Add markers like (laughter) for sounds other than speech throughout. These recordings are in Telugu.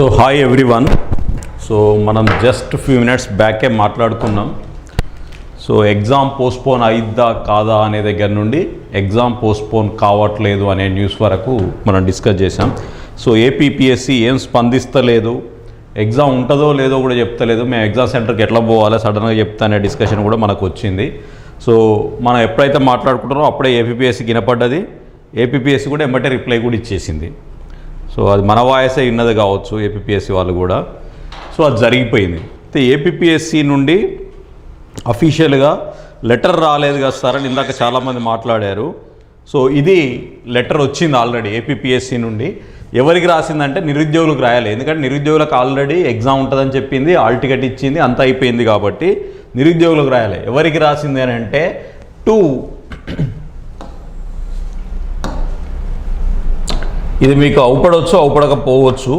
సో హాయ్ ఎవ్రీవన్ సో మనం జస్ట్ ఫ్యూ మినిట్స్ బ్యాకే మాట్లాడుకున్నాం. సో ఎగ్జామ్ పోస్ట్పోన్ అయిద్దా కాదా అనే దగ్గర నుండి ఎగ్జామ్ పోస్ట్పోన్ కావట్లేదు అనే న్యూస్ వరకు మనం డిస్కస్ చేసాం సో ఏపీపీఎస్సి ఏం స్పందిస్తలేదు? ఎగ్జామ్ ఉంటుందో లేదో కూడా చెప్తలేదు. మేము ఎగ్జామ్ సెంటర్కి ఎట్లా పోవాలి? సడన్గా చెప్తా అనే డిస్కషన్ కూడా మనకు వచ్చింది. సో మనం ఎప్పుడైతే మాట్లాడుకుంటారో అప్పుడే ఏపీపీఎస్సి వినపడ్డది. ఏపీపీఎస్సి కూడా ఎమ్మటే రిప్లై కూడా ఇచ్చేసింది. సో అది మన వాయసే విన్నది కావచ్చు ఏపీపీఎస్సీ వాళ్ళు కూడా. సో అది జరిగిపోయింది. అయితే ఏపీపీఎస్సీ నుండి అఫీషియల్గా లెటర్ రాలేదు కదా సార్ అని ఇందాక చాలామంది మాట్లాడారు. సో ఇది లెటర్ వచ్చింది ఆల్రెడీ ఏపీపీఎస్సీ నుండి. ఎవరికి రాసిందంటే నిరుద్యోగులకు రాయాలి. ఎందుకంటే నిరుద్యోగులకు ఆల్రెడీ ఎగ్జామ్ ఉంటుందని చెప్పింది ఆల్ టికెట్ ఇచ్చింది అంత అయిపోయింది కాబట్టి నిరుద్యోగులకు రాయాలి. ఎవరికి రాసింది అని అంటే టూ ఇది మీకు అవుపడవచ్చు అవుపడకపోవచ్చు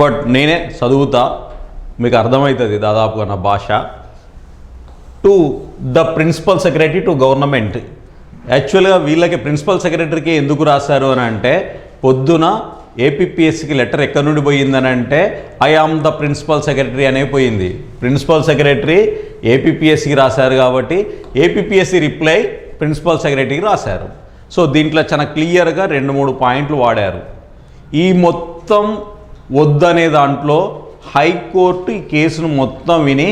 బట్ నేనే చదువుతా. మీకు అర్థమవుతుంది దాదాపుగా నా భాష. To the principal secretary to government యాక్చువల్గా వీళ్ళకి ప్రిన్సిపల్ సెక్రటరీకి ఎందుకు రాశారు అని అంటే పొద్దున ఏపీఎస్సికి లెటర్ ఎక్కడి నుండి పోయిందని అంటే I am the principal secretary అనే పోయింది. ప్రిన్సిపల్ సెక్రటరీ ఏపీఎస్సికి రాశారు కాబట్టి ఏపీఎస్సి రిప్లై ప్రిన్సిపల్ సెక్రటరీకి రాశారు. సో దీంట్లో చాలా క్లియర్గా రెండు మూడు పాయింట్లు వాడారు. ఈ మొత్తం వద్దనే దాంట్లో హైకోర్టు ఈ కేసును మొత్తం విని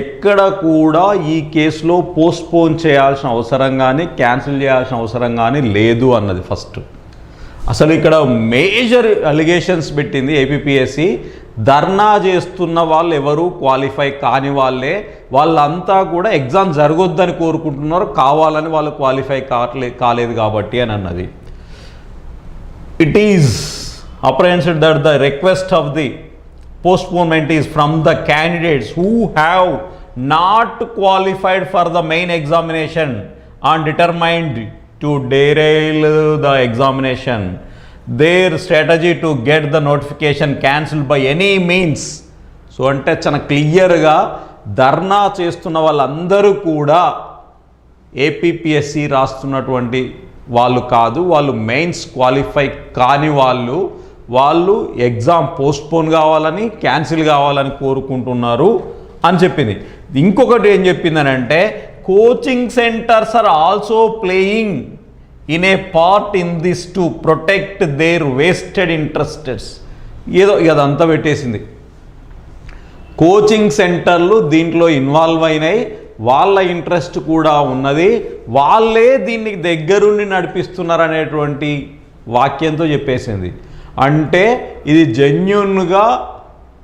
ఎక్కడ కూడా ఈ కేసులో పోస్ట్పోన్ చేయాల్సిన అవసరం కానీ క్యాన్సిల్ చేయాల్సిన అవసరం కానీ లేదు అన్నది ఫస్ట్. అసలు ఇక్కడ మేజర్ అలిగేషన్స్ పెట్టింది ఏపీఎస్సి ధర్నా చేస్తున్న వాళ్ళు ఎవరు? క్వాలిఫై కాని వాళ్ళే. వాళ్ళంతా కూడా ఎగ్జామ్ జరగొద్దని కోరుకుంటున్నారు. కావాలని వాళ్ళు క్వాలిఫై కావట్లే కాలేదు కాబట్టి అని అన్నది. It is apprehended that the request of the postponement is from the candidates who have not qualified for the main examination on determined to derail the examination. Their strategy to get the notification cancelled by any means. So అంటే చాలా క్లియర్గా ధర్నా చేస్తున్న వాళ్ళందరూ కూడా ఏపీపీఎస్సి రాస్తున్నటువంటి వాళ్ళు కాదు వాళ్ళు మెయిన్స్ క్వాలిఫై కాని వాళ్ళు వాళ్ళు ఎగ్జామ్ పోస్ట్పోన్ కావాలని క్యాన్సిల్ కావాలని కోరుకుంటున్నారు అని చెప్పింది. ఇంకొకటి ఏం చెప్పిందని coaching centres are also playing in a part in this to protect their vested interests ఏదో అదంతా పెట్టేసింది. కోచింగ్ సెంటర్లు దీంట్లో ఇన్వాల్వ్ అయినాయి. వాళ్ళ ఇంట్రెస్ట్ కూడా ఉన్నది. వాళ్ళే దీన్ని దగ్గరుండి నడిపిస్తున్నారు అనేటువంటి వాక్యంతో చెప్పేసింది. అంటే ఇది జెన్యున్గా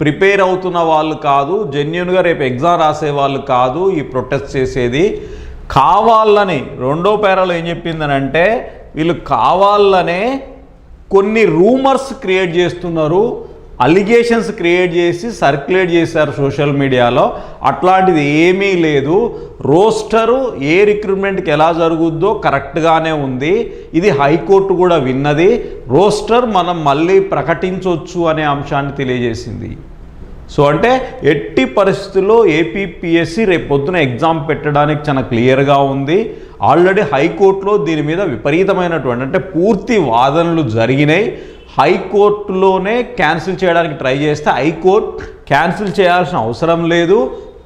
ప్రిపేర్ అవుతున్న వాళ్ళు కాదు జెన్యున్గా రేపు ఎగ్జామ్ రాసే వాళ్ళు కాదు ఈ ప్రొటెస్ట్ చేసేది కావాలని. రెండో పేరాలో ఏం చెప్పిందనంటే వీళ్ళు కావాలనే కొన్ని రూమర్స్ క్రియేట్ చేస్తున్నారు. అలిగేషన్స్ క్రియేట్ చేసి సర్క్యులేట్ చేశారు సోషల్ మీడియాలో. అట్లాంటిది ఏమీ లేదు. రోస్టరు ఏ రిక్రూట్మెంట్కి ఎలా జరుగుద్దో కరెక్ట్గానే ఉంది. ఇది హైకోర్టు కూడా విన్నది. రోస్టర్ మనం మళ్ళీ ప్రకటించవచ్చు అనే అంశాన్ని తెలియజేసింది. సో అంటే ఎట్టి పరిస్థితుల్లో ఏపీపీఎస్సి రేపు పొద్దున ఎగ్జామ్ పెట్టడానికి చాలా క్లియర్గా ఉంది. ఆల్రెడీ హైకోర్టులో దీని మీద విపరీతమైనటువంటి అంటే పూర్తి వాదనలు జరిగినాయి. హైకోర్టులోనే క్యాన్సిల్ చేయడానికి ట్రై చేస్తే హైకోర్టు క్యాన్సిల్ చేయాల్సిన అవసరం లేదు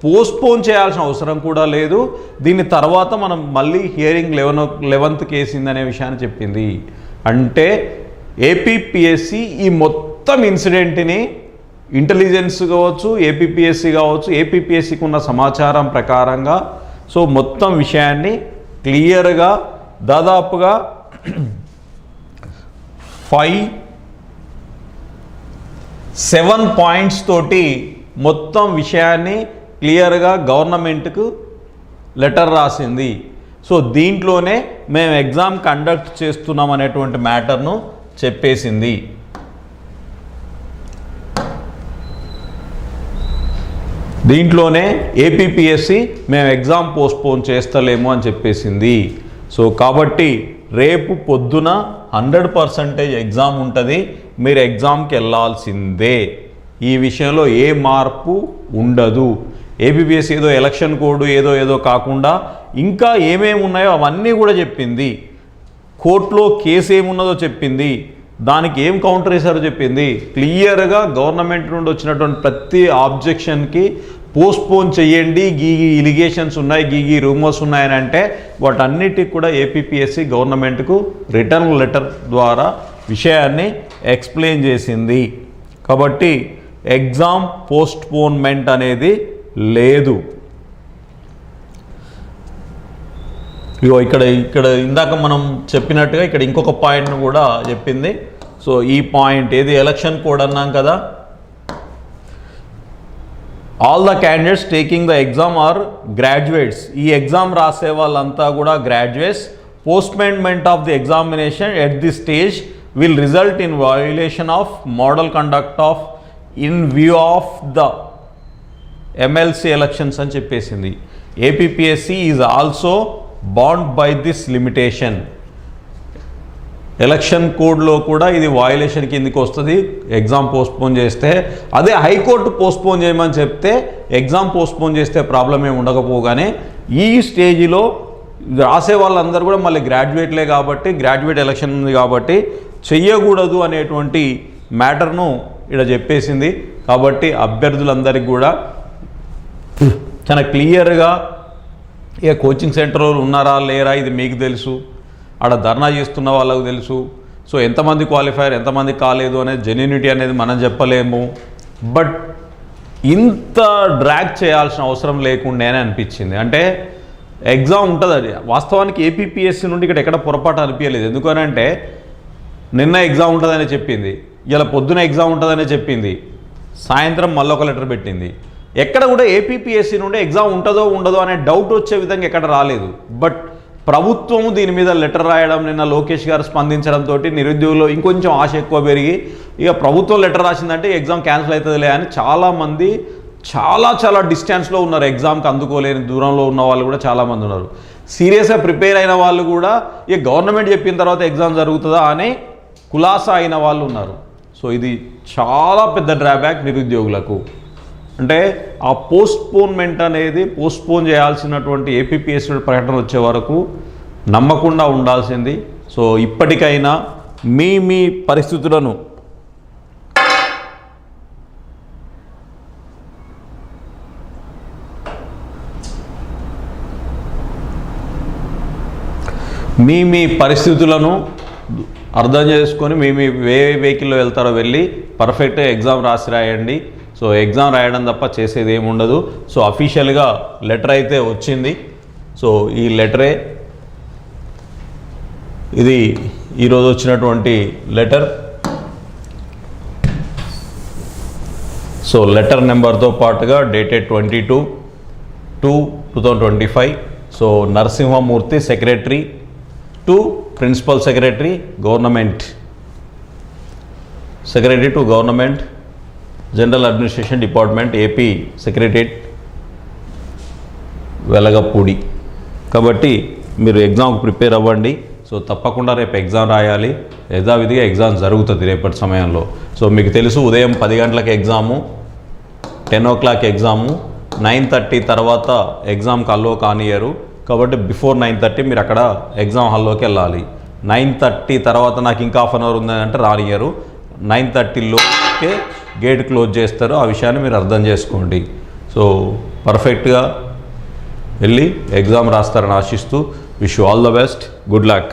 పోస్ట్పోన్ చేయాల్సిన అవసరం కూడా లేదు. దీని తర్వాత మనం మళ్ళీ హియరింగ్ లెవెన్ లెవెన్త్ కేసిందనే విషయాన్ని చెప్పింది. అంటే ఏపీపీఎస్సి ఈ మొత్తం ఇన్సిడెంట్ని ఇంటెలిజెన్స్ కావచ్చు ఏపీపీఎస్సి కావచ్చు ఏపీపీఎస్సికి ఉన్న సమాచారం ప్రకారంగా సో మొత్తం విషయాన్ని క్లియర్గా దాదాపుగా (clears throat) ఫైవ్ సెవెన్ పాయింట్స్ తోటి మొత్తం విషయాన్ని క్లియర్గా గవర్నమెంట్కు లెటర్ రాసింది. సో దీంట్లోనే మేము ఎగ్జామ్ కండక్ట్ చేస్తున్నాం అనేటువంటి మ్యాటర్ను చెప్పేసింది. దీంట్లోనే ఏపీపీఎస్సి మేము ఎగ్జామ్ పోస్ట్పోన్ చేస్తలేము అని చెప్పేసింది. సో కాబట్టి రేపు పొద్దున హండ్రెడ్ పర్సంటేజ్ ఎగ్జామ్ ఉంటుంది మీరు ఎగ్జామ్కి వెళ్ళాల్సిందే. ఈ విషయంలో ఏ మార్పు ఉండదు. ఏబీబీఎస్ ఏదో ఎలక్షన్ కోడ్ ఏదో ఏదో కాకుండా ఇంకా ఏమేమి ఉన్నాయో అవన్నీ కూడా చెప్పింది. కోర్టులో కేసు ఏమున్నదో చెప్పింది. దానికి ఏం కౌంటర్ వేశారో చెప్పింది. క్లియర్గా గవర్నమెంట్ నుండి వచ్చినటువంటి ప్రతి ఆబ్జెక్షన్కి పోస్ట్పోన్ చేయండి గీ ఇలిగేషన్స్ ఉన్నాయి గీ గీ రూమర్స్ ఉన్నాయని అంటే వాటన్నిటికి కూడా ఏపీపీఎస్సి గవర్నమెంట్కు రిటర్న్ లెటర్ ద్వారా విషయాన్ని ఎక్స్ప్లెయిన్ చేసింది. కాబట్టి ఎగ్జామ్ పోస్ట్పోన్మెంట్ అనేది లేదు. ఇగో ఇక్కడ ఇక్కడ ఇందాక మనం చెప్పినట్టుగా ఇక్కడ ఇంకొక పాయింట్ను కూడా చెప్పింది. సో ఈ పాయింట్ ఏది? ఎలక్షన్ కోడ్ అన్నాం కదా? All the candidates taking the exam are graduates ఈ ఎగ్జామ్ రాసే వాళ్ళంతా కూడా graduates postponement of the examination at the stage will result in violation of model conduct of in view of the MLC elections అని చెప్పేసింది. APPSC is also bound by this limitation election కోడ్లో కూడా ఇది వాయులేషన్ కిందికి వస్తుంది. ఎగ్జామ్ పోస్ట్పోన్ చేస్తే అదే హైకోర్టు పోస్ట్పోన్ చేయమని చెప్తే ఎగ్జామ్ పోస్ట్పోన్ చేస్తే ప్రాబ్లం ఏమి ఉండకపోగానే ఈ స్టేజిలో రాసే వాళ్ళందరూ కూడా మళ్ళీ గ్రాడ్యుయేట్లే కాబట్టి గ్రాడ్యుయేట్ ఎలక్షన్ ఉంది కాబట్టి చెయ్యకూడదు అనేటువంటి మ్యాటర్ను ఇక్కడ చెప్పేసింది. కాబట్టి అభ్యర్థులందరికీ కూడా చాలా క్లియర్గా ఇక కోచింగ్ సెంటర్ వాళ్ళు ఉన్నారా లేరా ఇది మీకు తెలుసు. ఆడ ధర్నా చేస్తున్న వాళ్ళకు తెలుసు. సో ఎంతమంది క్వాలిఫైర్ ఎంతమంది కాలేదు అనేది జెన్యూనిటీ అనేది మనం చెప్పలేము. బట్ ఇంత డ్రాగ్ చేయాల్సిన అవసరం లేకుండానే అనిపించింది. అంటే ఎగ్జామ్ ఉంటుంది అది. వాస్తవానికి ఏపీపీఎస్సీ నుండి ఇక్కడ ఎక్కడ పొరపాటు అనిపించలేదు. ఎందుకనంటే నిన్న ఎగ్జామ్ ఉంటుందని చెప్పింది. ఇలా పొద్దున ఎగ్జామ్ ఉంటుందని చెప్పింది. సాయంత్రం మళ్ళీ ఒక లెటర్ పెట్టింది. ఎక్కడ కూడా ఏపీపీఎస్సీ నుండి ఎగ్జామ్ ఉంటుందో ఉండదో అనే డౌట్ వచ్చే విధంగా ఎక్కడ రాలేదు. బట్ ప్రభుత్వం దీని మీద లెటర్ రాయడం నిన్న లోకేష్ గారు స్పందించడంతో నిరుద్యోగులు ఇంకొంచెం ఆశ ఎక్కువ పెరిగి ఇక ప్రభుత్వం లెటర్ రాసిందంటే ఎగ్జామ్ క్యాన్సిల్ అవుతుందిలే అని చాలామంది చాలా చాలా డిస్టెన్స్లో ఉన్నారు. ఎగ్జామ్కి అందుకోలేని దూరంలో ఉన్న వాళ్ళు కూడా చాలామంది ఉన్నారు. సీరియస్గా ప్రిపేర్ అయిన వాళ్ళు కూడా ఇక గవర్నమెంట్ చెప్పిన తర్వాత ఎగ్జామ్ జరుగుతుందా అని కులాసా అయిన వాళ్ళు ఉన్నారు. సో ఇది చాలా పెద్ద డ్రాబ్యాక్ నిరుద్యోగులకు. అంటే ఆ పోస్ట్పోన్మెంట్ అనేది పోస్ట్పోన్ చేయాల్సినటువంటి ఏపీపీఎస్సీ ప్రకటన వచ్చే వరకు నమ్మకుండా ఉండాల్సింది. సో ఇప్పటికైనా మీ మీ పరిస్థితులను మీ మీ పరిస్థితులను అర్థం చేసుకొని మీ మీ ఏ వెహికల్లో వెళ్తారో వెళ్ళి పర్ఫెక్ట్గా ఎగ్జామ్ రాసి రాయండి. సో ఎగ్జామ్ రాయడం తప్ప చేసేది ఏమి ఉండదు. సో అఫీషియల్గా లెటర్ అయితే వచ్చింది. సో ఈ లెటరే ఇది ఈరోజు వచ్చినటువంటి లెటర్. సో లెటర్ నెంబర్తో పాటుగా dated twenty two two two thousand twenty five. So Narasimhamurthy secretary to principal secretary government. Secretary to government. General administration department AP secretariat Velagapudi. కాబట్టి మీరు ఎగ్జామ్కి ప్రిపేర్ అవ్వండి. సో తప్పకుండా రేపు ఎగ్జామ్ రాయాలి. యథావిధిగా ఎగ్జామ్ జరుగుతుంది రేపటి సమయంలో. సో మీకు తెలుసు ఉదయం పది గంటలకు exam ten o'clock exam nine thirty తర్వాత ఎగ్జామ్కి అల్లో కానియరు కాబట్టి బిఫోర్ నైన్ థర్టీ మీరు అక్కడ ఎగ్జామ్ హాల్లోకి వెళ్ళాలి. నైన్ థర్టీ తర్వాత నాకు ఇంకా హాఫ్ అన్ అవర్ ఉందని అంటే రానియరు నైన్ థర్టీలోకే గేట్ క్లోజ్ చేస్తారు ఆ విషయాన్ని మీరు అర్థం చేసుకోండి. సో పర్ఫెక్ట్గా వెళ్ళి ఎగ్జామ్ రాస్తారని ఆశిస్తూ wish all the best. Good luck.